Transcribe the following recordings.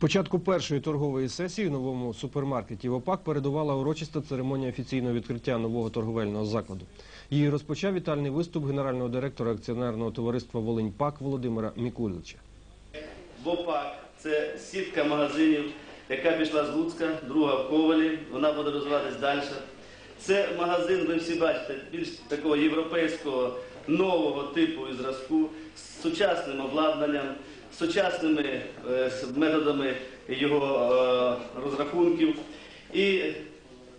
Початку першої торгової сесії в новому супермаркеті ВОПАК передувала урочиста церемонія офіційного відкриття нового торговельного закладу. Її розпочав вітальний виступ генерального директора акціонерного товариства Волинь ПАК Володимира Мікулича. ВОПАК це сітка магазинів, яка пішла з Луцька, друга в Ковалі, вона буде розвиватись далі. Це магазин, ви всі бачите, більш такого європейського нового типу і зразку з сучасним обладнанням, сучасними е, методами його е, розрахунків. І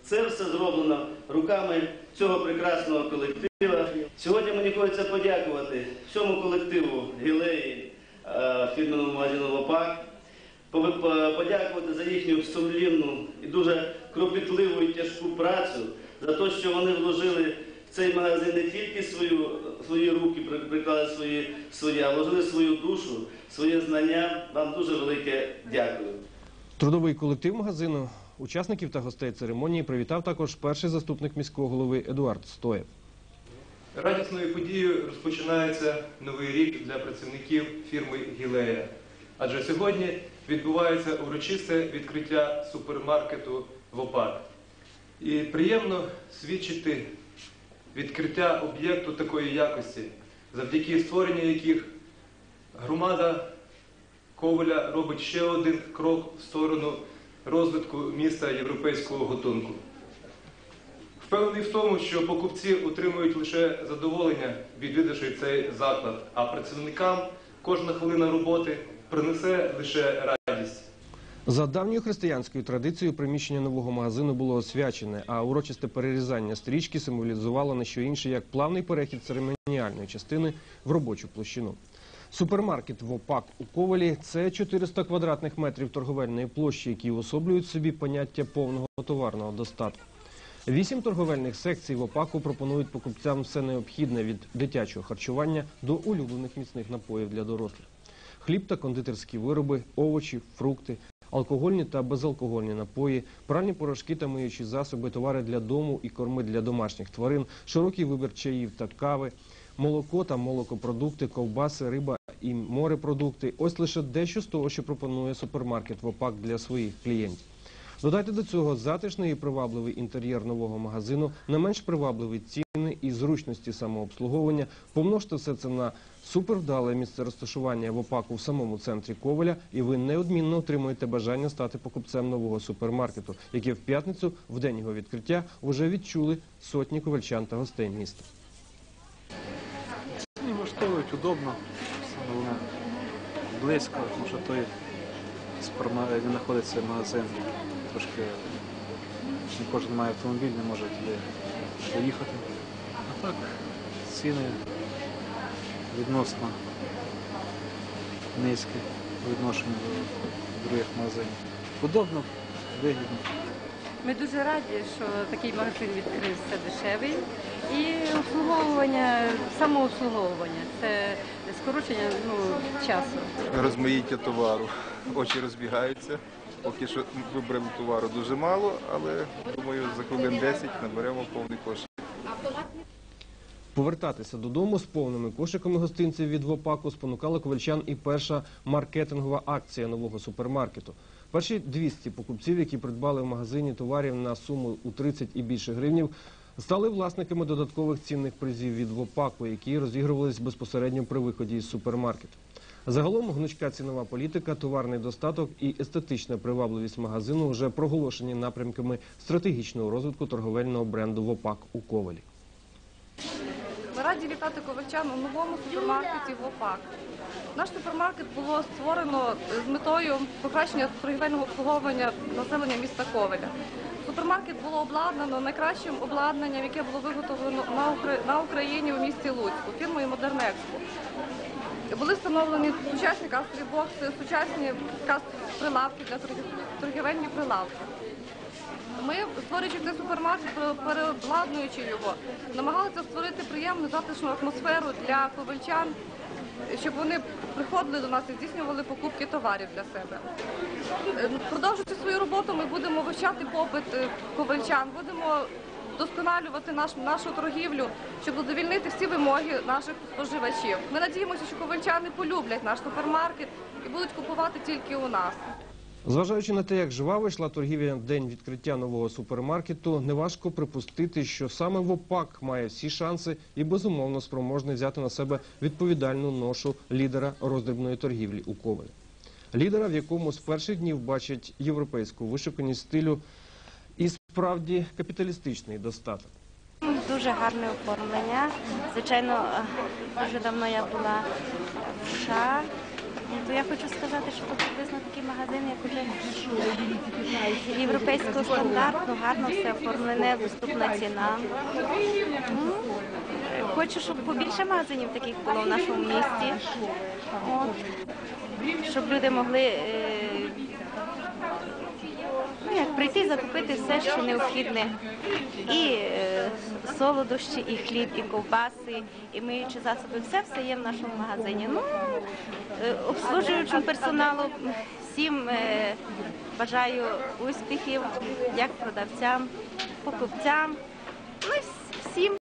це все зроблено руками цього прекрасного колектива. Сьогодні мені хочеться подякувати всьому колективу Гілеї, е, фірменному магазину по- подякувати за їхню сумлінну і дуже кропітливу і тяжку працю, за те, що вони вложили цей магазин не тільки свою, свої руки, приклали свої, свої, а вложили свою душу, своє знання. Вам дуже велике дякую. Трудовий колектив магазину, учасників та гостей церемонії привітав також перший заступник міського голови Едуард Стоєв. Радісною подією розпочинається новий рік для працівників фірми Гілея. Адже сьогодні відбувається урочисте відкриття супермаркету ВОПАК. І приємно свідчити відкриття об'єкту такої якості, завдяки створенню яких громада Коваля робить ще один крок в сторону розвитку міста європейського готунку. Впевнений в тому, що покупці отримують лише задоволення, відвідавши цей заклад, а працівникам кожна хвилина роботи принесе лише радість. За давньою християнською традицією приміщення нового магазину було освячене, а урочисте перерізання стрічки символізувало не що інше, як плавний перехід церемоніальної частини в робочу площину. Супермаркет ВОПАК у Ковалі – це 400 квадратних метрів торговельної площі, які уособлюють собі поняття повного товарного достатку. Вісім торговельних секцій в ОПАКу пропонують покупцям все необхідне від дитячого харчування до улюблених міцних напоїв для дорослих. Хліб та кондитерські вироби, овочі, фрукти, алкогольні та безалкогольні напої, пральні порошки та миючі засоби, товари для дому і корми для домашніх тварин, широкий вибір чаїв та кави, молоко та молокопродукти, ковбаси, риба і морепродукти. Ось лише дещо з того, що пропонує супермаркет ВОПАК для своїх клієнтів. Додайте до цього затишний і привабливий інтер'єр нового магазину, не менш привабливі ціни і зручності самообслуговування. Помножте все це на супервдале місце розташування в ОПАКу в самому центрі Коваля, і ви неодмінно отримуєте бажання стати покупцем нового супермаркету, яке в п'ятницю, в день його відкриття, вже відчули сотні ковальчан та гостей міста. Ціни влаштовують удобно, саме близько, тому що той де знаходиться магазин, трошки не кожен має автомобіль, не може туди доїхати. Так ціни відносно низькі по відношенню до других магазинів. Удобно, вигідно. Ми дуже раді, що такий магазин відкрився дешевий. І обслуговування, самообслуговування це скорочення ну, часу. розмаїття товару. Очі розбігаються. Поки що вибрали товару дуже мало, але думаю, за хвилин 10 наберемо повний кошик. Повертатися додому з повними кошиками гостинців від ВОПАКу спонукала ковальчан і перша маркетингова акція нового супермаркету. Перші 200 покупців, які придбали в магазині товарів на суму у 30 і більше гривнів, стали власниками додаткових цінних призів від ВОПАКу, які розігрувались безпосередньо при виході із супермаркету. Загалом гнучка цінова політика, товарний достаток і естетична привабливість магазину вже проголошені напрямками стратегічного розвитку торговельного бренду ВОПАК у Ковалі. Ми раді вітати ковальчан у новому супермаркеті ВОПАК. Наш супермаркет було створено з метою покращення торгівельного обслуговування населення міста Ковеля. Супермаркет було обладнано найкращим обладнанням, яке було виготовлено на Україні у місті Луцьку фірмою Модернекспо. Були встановлені сучасні касові бокси, сучасні кас прилавки для торгівельні прилавки. Ми, створюючи цей супермаркет, пере- переобладнуючи його, намагалися створити приємну затишну атмосферу для ковальчан, щоб вони приходили до нас і здійснювали покупки товарів для себе. Е, Продовжуючи свою роботу, ми будемо вивчати попит е, ковальчан, будемо вдосконалювати наш, нашу торгівлю, щоб задовільнити всі вимоги наших споживачів. Ми надіємося, що ковальчани полюблять наш супермаркет і будуть купувати тільки у нас. Зважаючи на те, як жваво йшла торгівля в день відкриття нового супермаркету, неважко припустити, що саме ВОПАК має всі шанси і безумовно спроможний взяти на себе відповідальну ношу лідера роздрібної торгівлі у Ковалі. Лідера, в якому з перших днів бачать європейську вишуканість стилю і справді капіталістичний достаток. Дуже гарне оформлення. Звичайно, е, дуже давно я була в США. То я хочу сказати, що тут приблизно такий магазин, як уже європейського стандарту, гарно все оформлене, доступна ціна. Хочу, щоб побільше магазинів таких було в нашому місті. От. Щоб люди могли е, прийти закупити все, що необхідне. І е, солодощі, і хліб, і ковбаси, і миючі засоби. Все все є в нашому магазині. Ну, е, обслужуючому персоналу всім е, бажаю успіхів, як продавцям, покупцям. Ну і всім.